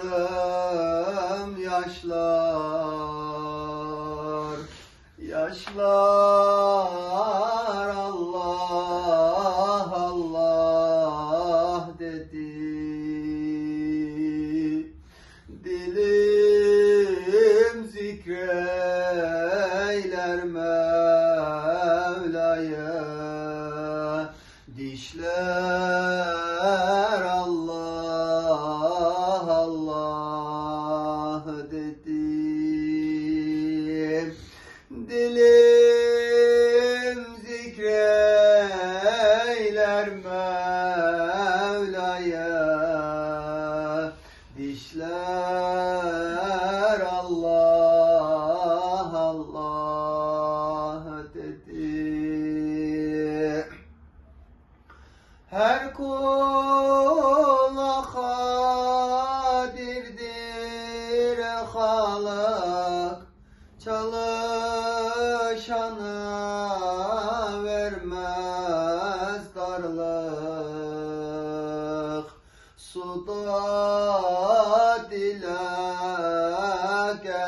aktım yaşlar. Yaşlar Allah Allah dedi. Dilim zikreyler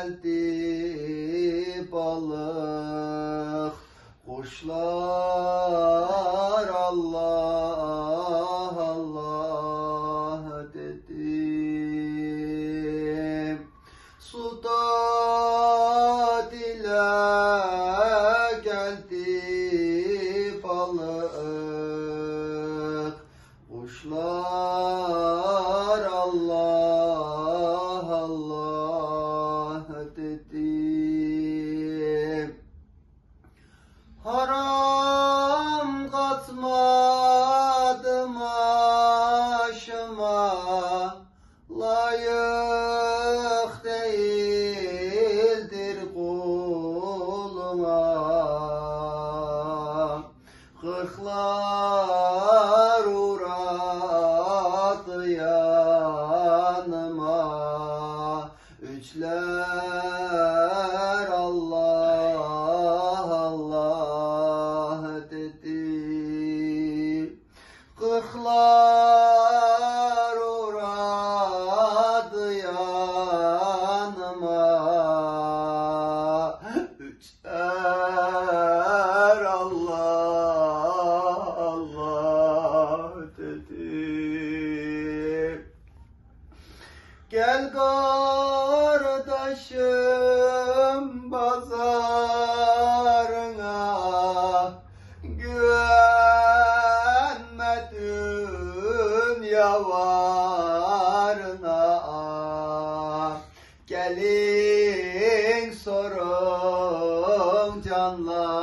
geldi balık. Kuşlar Allah Allah dedi. Suda dile geldi balık. Kuşlar Allah dedi Üçler Allah Allah dedi. Kırklar uğradı yanıma. Üçer Gel kardeşim pazarına Güvenme dünya varına. Gelin sorun canlarıma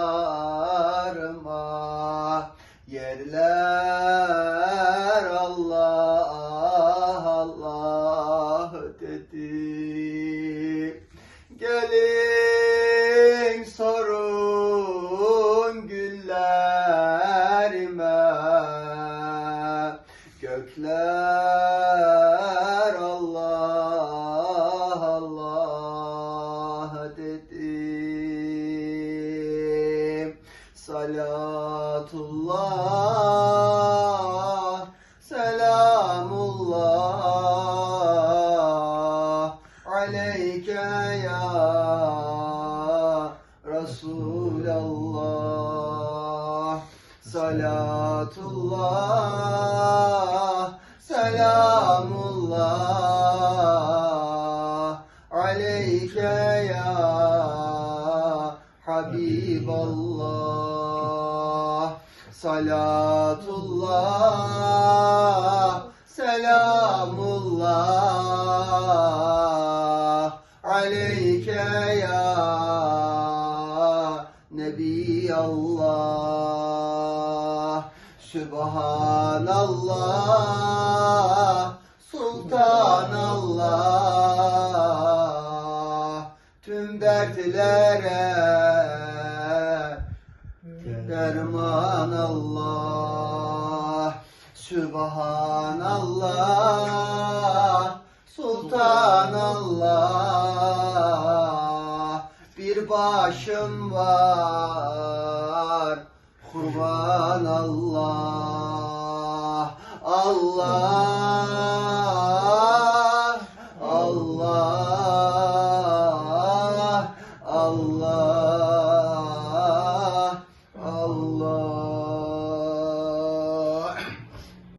Allah dedi. Gelin sorun güllerime. Gökler Allah Allah dedi. Salatullah Salatullah Selamullah Aleyke ya Habiballah. Salatullah Selamullah Aleyke ya Nebi Allah Sübhanallah Sultanallah. Tüm dertlere derman Allah Sübhanallah Sultanallah. Bir başım var Kurban Allah Allah